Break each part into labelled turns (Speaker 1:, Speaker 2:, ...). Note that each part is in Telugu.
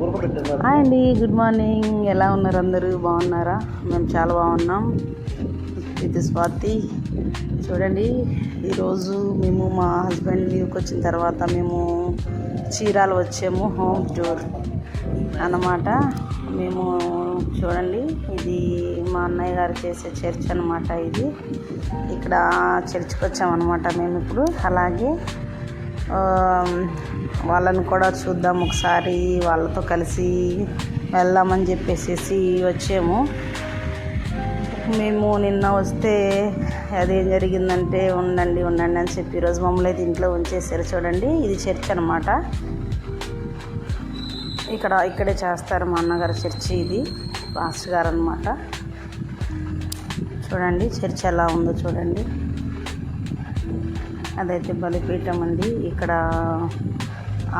Speaker 1: హాయ్ అండి గుడ్ మార్నింగ్. ఎలా ఉన్నారు అందరూ? బాగున్నారా? మేము చాలా బాగున్నాం. ఇది స్వాతి చూడండి ఈరోజు మేము మా హస్బెండ్ లీవ్కి వచ్చిన తర్వాత మేము చీరాలు వచ్చాము హోమ్ టూర్ అన్నమాట. మేము చూడండి ఇది మా అన్నయ్య గారు చేసే చర్చ్ అనమాట ఇది. ఇక్కడ చర్చ్కి వచ్చామన్నమాట మేము ఇప్పుడు. అలాగే వాళ్ళని కూడా చూద్దాం ఒకసారి వాళ్ళతో కలిసి వెళ్దామని చెప్పేసి వచ్చాము. మేము నిన్న వస్తే అదేం జరిగిందంటే ఉండండి ఉండండి అని చెప్పి ఈరోజు మమ్మల్ని అయితే ఇంట్లో ఉంచేసారు చూడండి. ఇది చర్చ్ అనమాట ఇక్కడ ఇక్కడే చేస్తారు మా అన్నగారు చర్చి ఇది పాస్టర్ గారు అనమాట చూడండి చర్చ్ ఎలా ఉందో చూడండి. అదైతే బలిపీఠం అండి. ఇక్కడ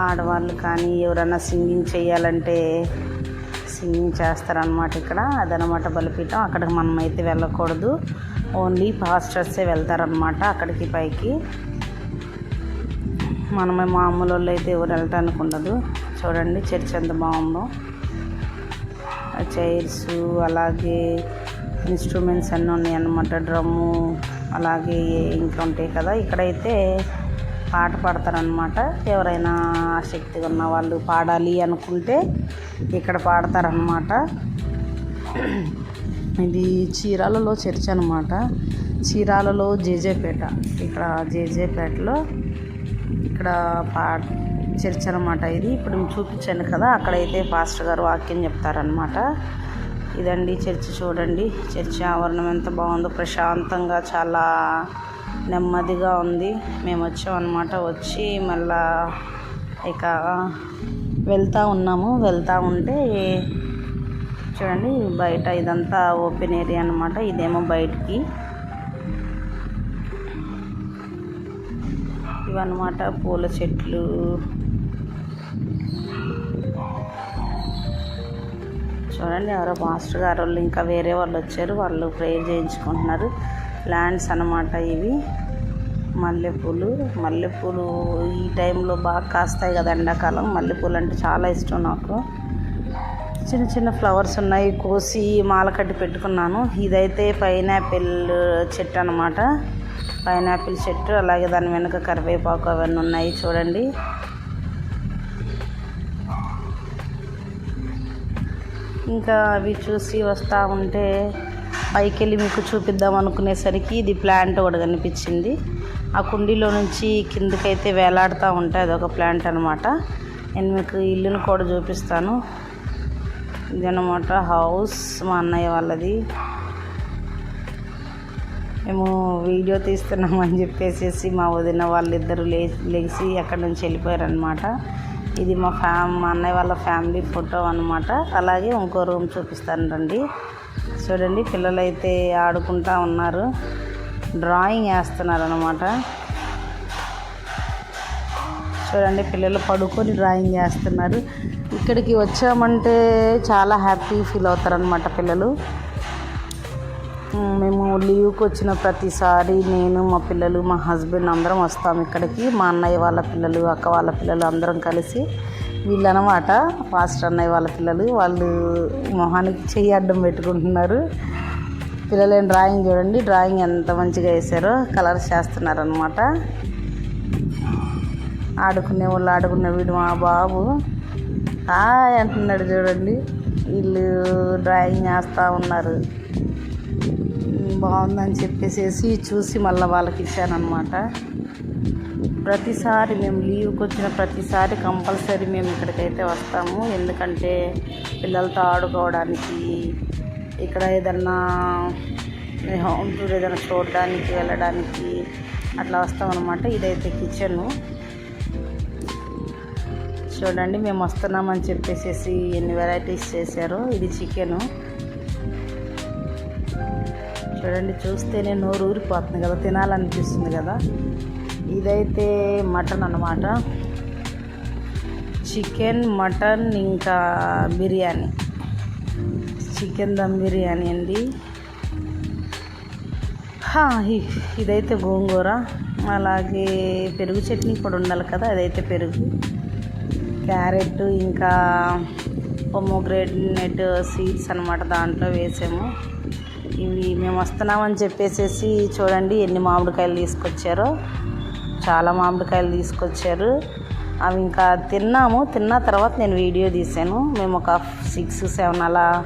Speaker 1: ఆడవాళ్ళు కానీ ఎవరైనా సింగింగ్ చేయాలంటే సింగింగ్ చేస్తారనమాట ఇక్కడ. అదనమాట బలిపీఠం. అక్కడికి మనం అయితే వెళ్ళకూడదు ఓన్లీ పాస్టర్సే వెళ్తారనమాట అక్కడికి పైకి. మనమే మామూలు వాళ్ళు అయితే ఎవరు వెళ్ళటానికి ఉండదు. చూడండి చర్చ్ ఎంత బాగుందో. చైర్స్ అలాగే ఇన్స్ట్రుమెంట్స్ అన్నీ ఉన్నాయన్నమాట. డ్రమ్ము అలాగే ఇంకా ఉంటాయి కదా ఇక్కడైతే పాట పాడతారనమాట ఎవరైనా ఆసక్తిగా ఉన్న వాళ్ళు పాడాలి అనుకుంటే ఇక్కడ పాడతారనమాట ఇది చీరాలలో చర్చ్ అనమాట చీరాలలో జేజేపేట. ఇక్కడ జేజేపేటలో ఇక్కడ పా చర్చ్ అనమాట ఇది. ఇప్పుడు చూపించాను కదా అక్కడైతే పాస్టర్ గారు వాక్యం చెప్తారనమాట ఇదండి చర్చి చూడండి. చర్చి ఆవరణం ఎంత బాగుందో ప్రశాంతంగా చాలా నెమ్మదిగా ఉంది. మేము వచ్చామన్నమాట వచ్చి మళ్ళా ఇక వెళ్తూ ఉన్నాము. వెళ్తూ ఉంటే చూడండి బయట ఇదంతా ఓపెన్ ఏరియా అనమాట ఇదేమో బయటికి. ఇవన్నమాట పూల చెట్లు. చూడండి ఎవరో మాస్టర్ గారు వాళ్ళు ఇంకా వేరే వాళ్ళు వచ్చారు వాళ్ళు ప్రేయర్ చేయించుకుంటున్నారు. ప్లాంట్స్ అన్నమాట ఇవి. మల్లెపూలు మల్లెపూలు ఈ టైంలో బాగా కాస్తాయి కదా ఎండాకాలం. మల్లెపూలు అంటే చాలా ఇష్టం నాకు. చిన్న చిన్న ఫ్లవర్స్ ఉన్నాయి కోసి మాల కట్టి పెట్టుకున్నాను. ఇదైతే పైనాపిల్ చెట్టు అనమాట పైనాపిల్ చెట్టు అలాగే దాని వెనుక కరివేపాకు అవన్నీ ఉన్నాయి చూడండి. ఇంకా అవి చూసి వస్తూ ఉంటే పైకి వెళ్ళి మీకు చూపిద్దాం అనుకునేసరికి ఇది ప్లాంట్ ఒకటి కనిపించింది. ఆ కుండీలో నుంచి కిందకైతే వేలాడుతూ ఉంటాయి అదొక ప్లాంట్ అనమాట నేను మీకు ఇల్లును కూడా చూపిస్తాను. ఇదనమాట హౌస్ మా అన్నయ్య వాళ్ళది. మేము వీడియో తీస్తున్నామని చెప్పేసి మా వదిన వాళ్ళిద్దరూ లే లేచి అక్కడి నుంచి వెళ్ళిపోయారనమాట ఇది మా ఫ్యామ్ మా అన్నయ్య వాళ్ళ ఫ్యామిలీ ఫోటో అనమాట అలాగే ఇంకో రూమ్ చూపిస్తాను రండి. చూడండి పిల్లలు అయితే ఆడుకుంటా ఉన్నారు. డ్రాయింగ్ వేస్తున్నారు అనమాట చూడండి పిల్లలు పడుకొని డ్రాయింగ్ చేస్తున్నారు ఇక్కడికి వచ్చామంటే చాలా హ్యాపీ ఫీల్ అవుతారనమాట పిల్లలు. మేము లీవ్కి వచ్చిన ప్రతిసారి నేను మా పిల్లలు మా హస్బెండ్ అందరం వస్తాం ఇక్కడికి. మా అన్నయ్య వాళ్ళ పిల్లలు అక్క వాళ్ళ పిల్లలు అందరం కలిసి వీళ్ళనమాట. పాస్టర్ అన్నయ్య వాళ్ళ పిల్లలు వాళ్ళు మొహానికి చెయ్యి అడ్డం పెట్టుకుంటున్నారు. పిల్లలు డ్రాయింగ్ చూడండి. డ్రాయింగ్ ఎంత మంచిగా వేసారో కలర్స్ చేస్తున్నారనమాట ఆడుకునే వాళ్ళు ఆడుకునే వీడు మా బాబు. హాయ్ అంటున్నాడు చూడండి. వీళ్ళు డ్రాయింగ్ చేస్తూ ఉన్నారు. బాగుందని చెప్పేసేసి చూసి మళ్ళీ వాళ్ళకి ఇచ్చానమాట ప్రతిసారి మేము లీవ్కి వచ్చిన ప్రతిసారి కంపల్సరీ మేము ఇక్కడికైతే వస్తాము. ఎందుకంటే పిల్లలతో ఆడుకోవడానికి ఇక్కడ ఏదన్నా హోమ్ టూర్ ఏదైనా చూడడానికి వెళ్ళడానికి అట్లా వస్తామన్నమాట. ఇదైతే కిచెను. చూడండి మేము వస్తున్నామని చెప్పేసి ఎన్ని వెరైటీస్ చేశారు. ఇది చికెను. చూడండి చూస్తేనే నోరు ఊరిపోతుంది కదా తినాలనిపిస్తుంది కదా. ఇదైతే మటన్ అన్నమాట. చికెన్ మటన్ ఇంకా బిర్యానీ. చికెన్ దమ్ బిర్యానీ అండి. ఇదైతే గోంగూర. అలాగే పెరుగు చట్నీ కూడా ఉండాలి కదా అదైతే పెరుగు. క్యారెట్ ఇంకా పొమోగ్రేనేట్ సీడ్స్ అనమాట దాంట్లో వేసాము. ఇవి మేము వస్తున్నామని చెప్పేసేసి చూడండి ఎన్ని మామిడికాయలు తీసుకొచ్చారో. చాలా మామిడికాయలు తీసుకొచ్చారు. అవి ఇంకా తిన్నాము. తిన్న తర్వాత నేను వీడియో తీసాను మేము ఒక సిక్స్ సెవెన్ అలా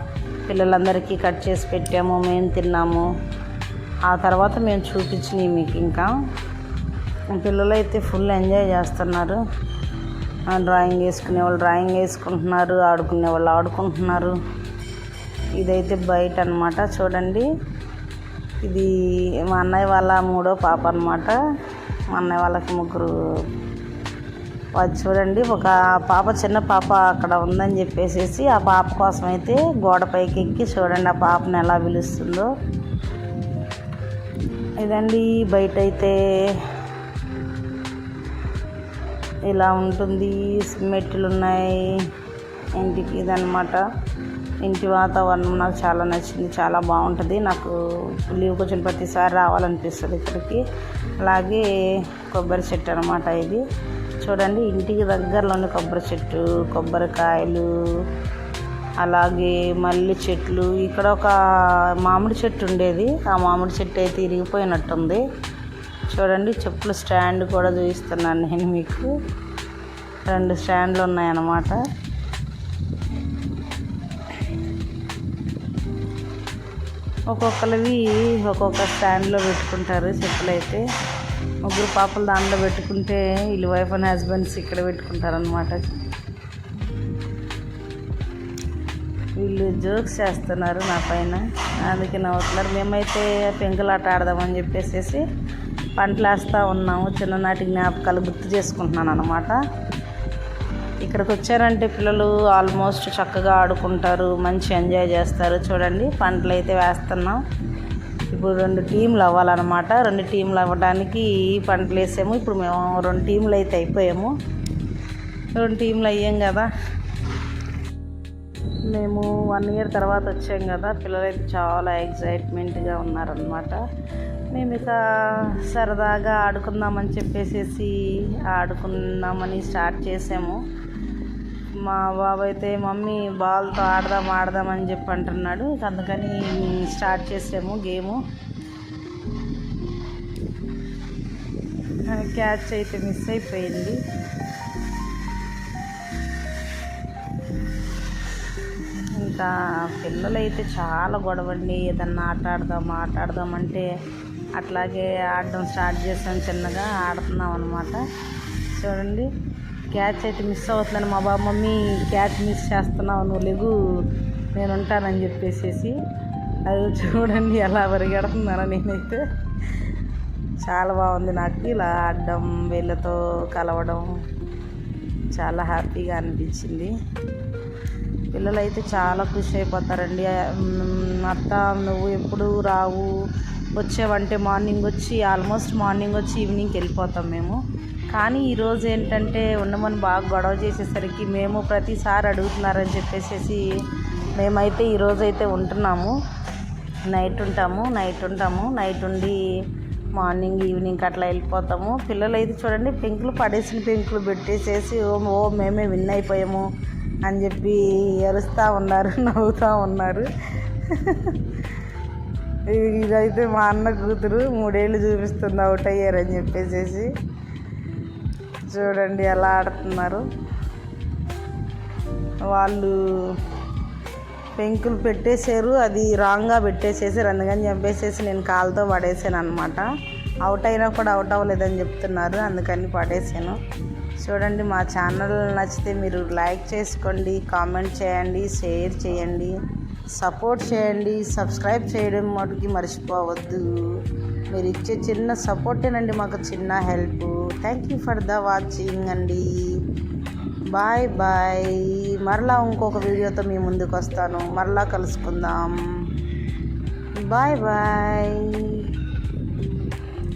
Speaker 1: పిల్లలందరికీ కట్ చేసి పెట్టాము. మేము తిన్నాము. ఆ తర్వాత మేము చూపించినవి మీకు ఇంకా. పిల్లలు అయితే ఫుల్ ఎంజాయ్ చేస్తున్నారు. డ్రాయింగ్ వేసుకునే వాళ్ళు డ్రాయింగ్ వేసుకుంటున్నారు. ఆడుకునే వాళ్ళు ఆడుకుంటున్నారు. ఇదైతే బయట అనమాట చూడండి. ఇది మా అన్నయ్య వాళ్ళ మూడో పాప అనమాట మా అన్నయ్య వాళ్ళకి ముగ్గురు. అది చూడండి ఒక పాప చిన్న పాప అక్కడ ఉందని చెప్పేసేసి ఆ పాప కోసం అయితే గోడ పైకి ఎక్కి చూడండి ఆ పాపను ఎలా పిలుస్తుందో. ఇదండి బయట అయితే ఇలా ఉంటుంది. మెట్లు ఉన్నాయి. ఇంటికి ఇదనమాట ఇంటి వాతావరణం నాకు చాలా నచ్చింది చాలా బాగుంటుంది. నాకు లీవ్కి వచ్చిన ప్రతిసారి రావాలనిపిస్తుంది ఇక్కడికి. అలాగే కొబ్బరి చెట్టు అనమాట ఇది. చూడండి ఇంటికి దగ్గరలోని కొబ్బరి చెట్టు కొబ్బరికాయలు అలాగే మల్లి చెట్లు. ఇక్కడ ఒక మామిడి చెట్టు ఉండేది. ఆ మామిడి చెట్టు అయితే ఇరిగిపోయినట్టుంది. చూడండి చెప్పుల స్టాండ్ కూడా చూపిస్తున్నాను నేను మీకు. రెండు స్టాండ్లు ఉన్నాయన్నమాట. ఒక్కొక్కరివి ఒక్కొక్క స్టాండ్లో పెట్టుకుంటారు చెప్పులు అయితే ముగ్గురు పాపలు దాంట్లో పెట్టుకుంటే వీళ్ళు వైఫ్ అండ్ హస్బెండ్స్ ఇక్కడ పెట్టుకుంటారనమాట వీళ్ళు జోక్స్ చేస్తున్నారు నా పైన. అందుకే నవ్వుతున్నారు. మేమైతే పెంకులాట ఆడదామని చెప్పేసి పంటలు వేస్తూ ఉన్నాము. చిన్ననాటి జ్ఞాపకాలు గుర్తు చేసుకుంటున్నాను అనమాట ఇక్కడికి వచ్చారంటే పిల్లలు ఆల్మోస్ట్ చక్కగా ఆడుకుంటారు మంచి ఎంజాయ్ చేస్తారు. చూడండి పంటలు అయితే వేస్తున్నాం. ఇప్పుడు రెండు టీంలు అవ్వాలన్నమాట. రెండు టీంలు అవ్వడానికి పంటలు వేసాము. ఇప్పుడు మేము రెండు టీంలు అయితే అయిపోయాము. రెండు టీంలు అయ్యాం కదా. మేము వన్ ఇయర్ తర్వాత వచ్చాం కదా. పిల్లలు అయితే చాలా ఎగ్జైట్మెంట్గా ఉన్నారనమాట మేము ఇక సరదాగా ఆడుకుందామని చెప్పేసి ఆడుకుందామని స్టార్ట్ చేసాము. మా బాబు అయితే మమ్మీ బాల్తో ఆడదాం ఆడదాం అని చెప్పి అంటున్నాడు. అందుకని స్టార్ట్ చేసాము గేము. క్యాచ్ అయితే మిస్ అయిపోయింది. ఇంకా పిల్లలైతే చాలా గొడవండి. ఏదన్నా ఆట ఆడదాం ఆట ఆడదాం అంటే అట్లాగే ఆడడం స్టార్ట్ చేసాం చిన్నగా. ఆడుతున్నాం అనమాట చూడండి. క్యాచ్ అయితే మిస్ అవుతుందని మా బాబు మమ్మీ క్యాచ్ మిస్ చేస్తున్నావు నువ్వు లేగు నేను ఉంటానని చెప్పేసేసి అది చూడండి ఎలా పరిగెడుతున్నానో నేనైతే. చాలా బాగుంది నాకు. ఇలా ఆడడం వీళ్ళతో కలవడం చాలా హ్యాపీగా అనిపించింది. పిల్లలు అయితే చాలా ఖుషి అయిపోతారండి. అత్త నువ్వు ఎప్పుడు రావు వచ్చావంటే మార్నింగ్ వచ్చి ఆల్మోస్ట్ మార్నింగ్ వచ్చి ఈవినింగ్కి వెళ్ళిపోతాం మేము. కానీ ఈరోజు ఏంటంటే ఉండమని బాగా గొడవ చేసేసరికి మేము ప్రతిసారి అడుగుతున్నారని చెప్పేసి మేమైతే ఈరోజు అయితే ఉంటున్నాము. నైట్ ఉంటాము నైట్ ఉంటాము నైట్ ఉండి మార్నింగ్ ఈవినింగ్ అట్లా వెళ్ళిపోతాము. పిల్లలు అయితే చూడండి పెంకులు పడేసిన పెంకులు పెట్టేసేసి ఓ ఓ మేమే విన్ అయిపోయాము అని చెప్పి అరుస్తూ ఉన్నారు నవ్వుతూ ఉన్నారు. ఇదైతే మా అన్న కూతురు మూడేళ్ళు చూపిస్తుంది అవుట్ అయ్యారని చెప్పేసేసి. చూడండి ఎలా ఆడుతున్నారు. వాళ్ళు పెంకులు పెట్టేశారు అది రాంగ్గా పెట్టేసేసారు అందుకని చెప్పేసేసి నేను కాలుతో పడేసాను అనమాట అవుట్ అయినా కూడా అవుట్ అవ్వలేదని చెప్తున్నారు అందుకని పడేసాను. చూడండి మా ఛానల్ నచ్చితే మీరు లైక్ చేసుకోండి కామెంట్ చేయండి షేర్ చేయండి. సపోర్ట్ చేయండి సబ్స్క్రైబ్ చేయడం మటుకి మర్చిపోవద్దు. మీరు ఇచ్చే చిన్న సపోర్టేనండి మాకు చిన్న help. Thank you for the watching అండి. బాయ్ బాయ్ మరలా ఇంకొక వీడియోతో మీ ముందుకు వస్తాను మరలా కలుసుకుందాం. Bye bye